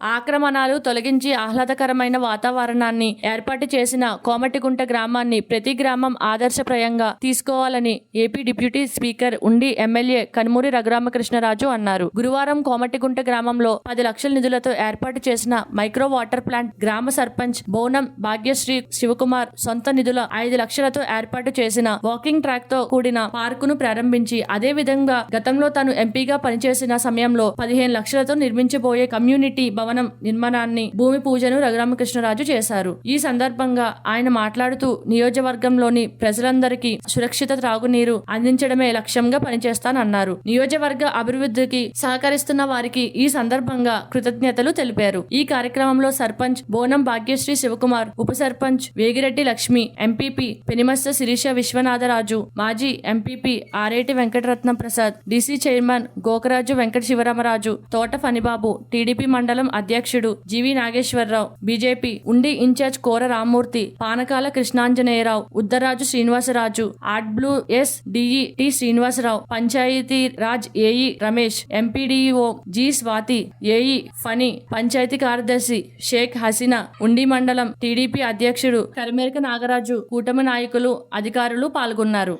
ఆక్రమణాలు తొలగించి ఆహ్లాదకరమైన వాతావరణాన్ని ఏర్పాటు చేసిన కోమటిగుంట గ్రామాన్ని ప్రతి గ్రామం ఆదర్శప్రాయంగా తీసుకోవాలని AP deputy speaker Undi MLA Kanumuri Raghuramakrishnaraju అన్నారు. గురువారం కోమటిగుంట గ్రామంలో పది లక్షల నిధులతో ఏర్పాటు చేసిన మైక్రో వాటర్ ప్లాంట్ గ్రామ సర్పంచ్ బోనం భాగ్యశ్రీ శివకుమార్ సొంత నిధుల ఐదు లక్షలతో ఏర్పాటు చేసిన వాకింగ్ ట్రాక్తో కూడిన పార్కును ప్రారంభించి అదే విధంగా గతంలో తాను ఎంపీగా పనిచేసిన సమయంలో పదిహేను లక్షలతో నిర్మించబోయే కమ్యూనిటీ భవన్ నిర్మాణాన్ని భూమి పూజను రఘురామకృష్ణరాజు చేశారు. ఈ సందర్భంగా ఆయన మాట్లాడుతూ నియోజకవర్గంలోని ప్రజలందరికీ సురక్షిత త్రాగునీరు అందించడమే లక్ష్యంగా పనిచేస్తానన్నారు. నియోజకవర్గ అభివృద్ధికి సహకరిస్తున్న వారికి ఈ సందర్భంగా కృతజ్ఞతలు తెలిపారు. ఈ కార్యక్రమంలో సర్పంచ్ బోనం భాగ్యశ్రీ శివకుమార్ ఉప సర్పంచ్ వేగిరెడ్డి లక్ష్మి ఎంపీపీ పెనిమస్త శిరీష విశ్వనాథరాజు మాజీ MPP Areti Venkataratnam Prasad DC chairman Gokaraju Venkata Sivaramaraju Thota Phanibabu TDP మండలం అధ్యక్షుడు GV Nageswararao. BJP Undi incharge Kora Rammurthy Panakala Krishnanjaneyarao Uddaraju Srinivasaraju art blue S DE T Srinivasarao Panchayati Raj AE Ramesh MPDO G Swathi AE Phani panchayati కార్యదర్శి షేక్ హసీనా ఉండి మండలం TDP అధ్యక్షుడు కరిమేరక నాగరాజు కూటమి నాయకులు అధికారులు పాల్గొన్నారు.